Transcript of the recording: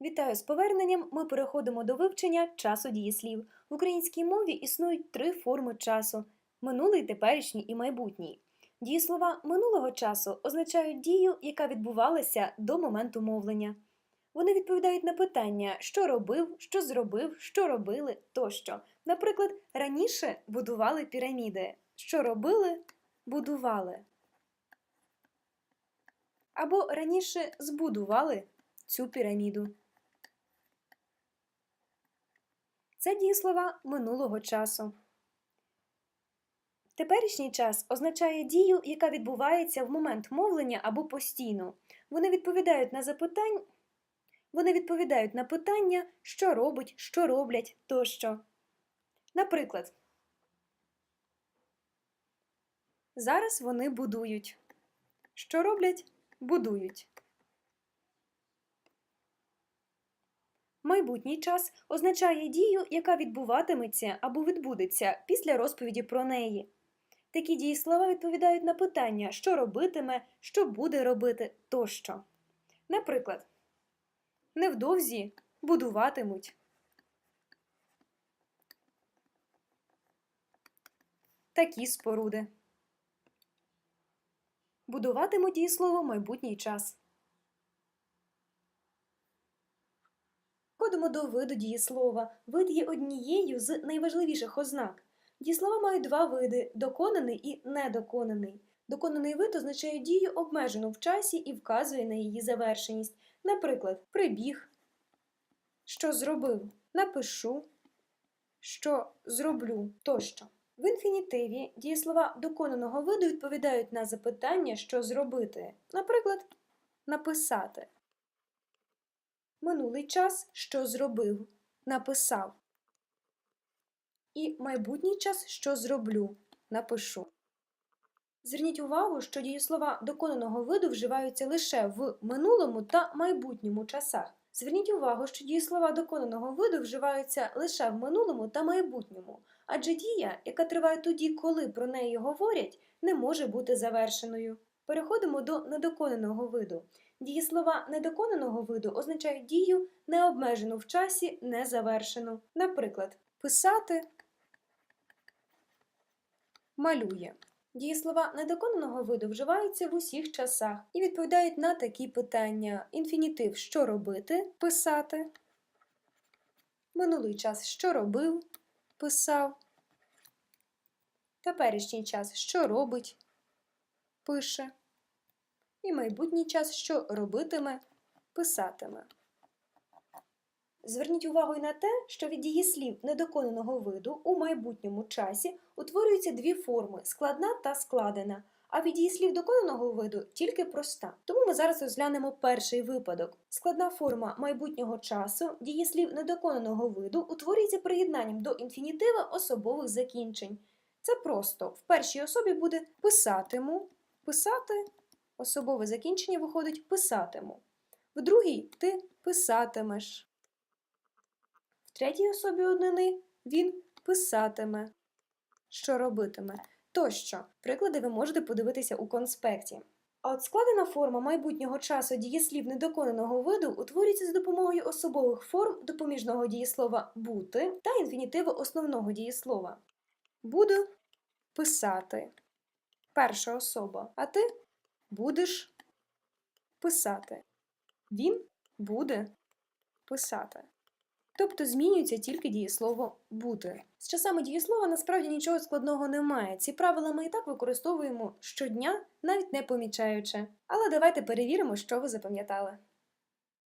Вітаю з поверненням. Ми переходимо до вивчення часу дієслів. В українській мові існують три форми часу: минулий, теперішній і майбутній. Дієслова минулого часу означають дію, яка відбувалася до моменту мовлення. Вони відповідають на питання, що робив, що зробив, що робили тощо. Наприклад, раніше будували піраміди. Що робили? Будували. Або раніше збудували цю піраміду. Це дієслова минулого часу. Теперішній час означає дію, яка відбувається в момент мовлення або постійно. Вони відповідають на запитань, вони відповідають на питання, що робить, що роблять тощо. Наприклад, зараз вони будують. Що роблять? Будують. Майбутній час означає дію, яка відбуватиметься або відбудеться після розповіді про неї. Такі дієслова відповідають на питання, що робитиме, що буде робити тощо. Наприклад, невдовзі будуватимуть. Такі споруди. Будуватимуть дієслово майбутній час. Ходимо до виду дієслова. Вид є однією з найважливіших ознак. Дієслова мають два види доконаний і недоконаний. Доконаний вид означає дію обмежену в часі і вказує на її завершеність. Наприклад, прибіг, що зробив, напишу, що зроблю тощо. В інфінітиві дієслова доконаного виду відповідають на запитання, що зробити. Наприклад, написати. Минулий час, що зробив, написав. І майбутній час, що зроблю, напишу. Зверніть увагу, що дієслова доконаного виду вживаються лише в минулому та майбутньому часах. Зверніть увагу, що дієслова доконаного виду вживаються лише в минулому та майбутньому, адже дія, яка триває тоді, коли про неї говорять, не може бути завершеною. Переходимо до недоконаного виду. Дієслова недоконаного виду означають дію необмежену в часі, незавершену. Наприклад, писати малює. Дієслова недоконаного виду вживаються в усіх часах і відповідають на такі питання: інфінітив що робити, писати, минулий час що робив, писав, теперішній час що робить, пише і майбутній час, що робитиме, писатиме. Зверніть увагу й на те, що від дієслів недоконаного виду у майбутньому часі утворюються дві форми складна та складена, а від дієслів доконаного виду тільки проста. Тому ми зараз розглянемо перший випадок. Складна форма майбутнього часу дієслів недоконаного виду утворюється приєднанням до інфінітива особових закінчень. Це просто в першій особі буде писатиму, писати особове закінчення виходить писатиму. В другій ти писатимеш. В третій особі однини він писатиме, що робитиме. Тощо, приклади ви можете подивитися у конспекті. А от складена форма майбутнього часу дієслів недоконаного виду утворюється за допомогою особових форм допоміжного дієслова бути та інфінітиву основного дієслова. Буду писати. Перша особа, а ти будеш писати. Він буде писати. Тобто змінюється тільки дієслово бути. З часами дієслова насправді нічого складного немає. Ці правила ми і так використовуємо щодня, навіть не помічаючи. Але давайте перевіримо, що ви запам'ятали.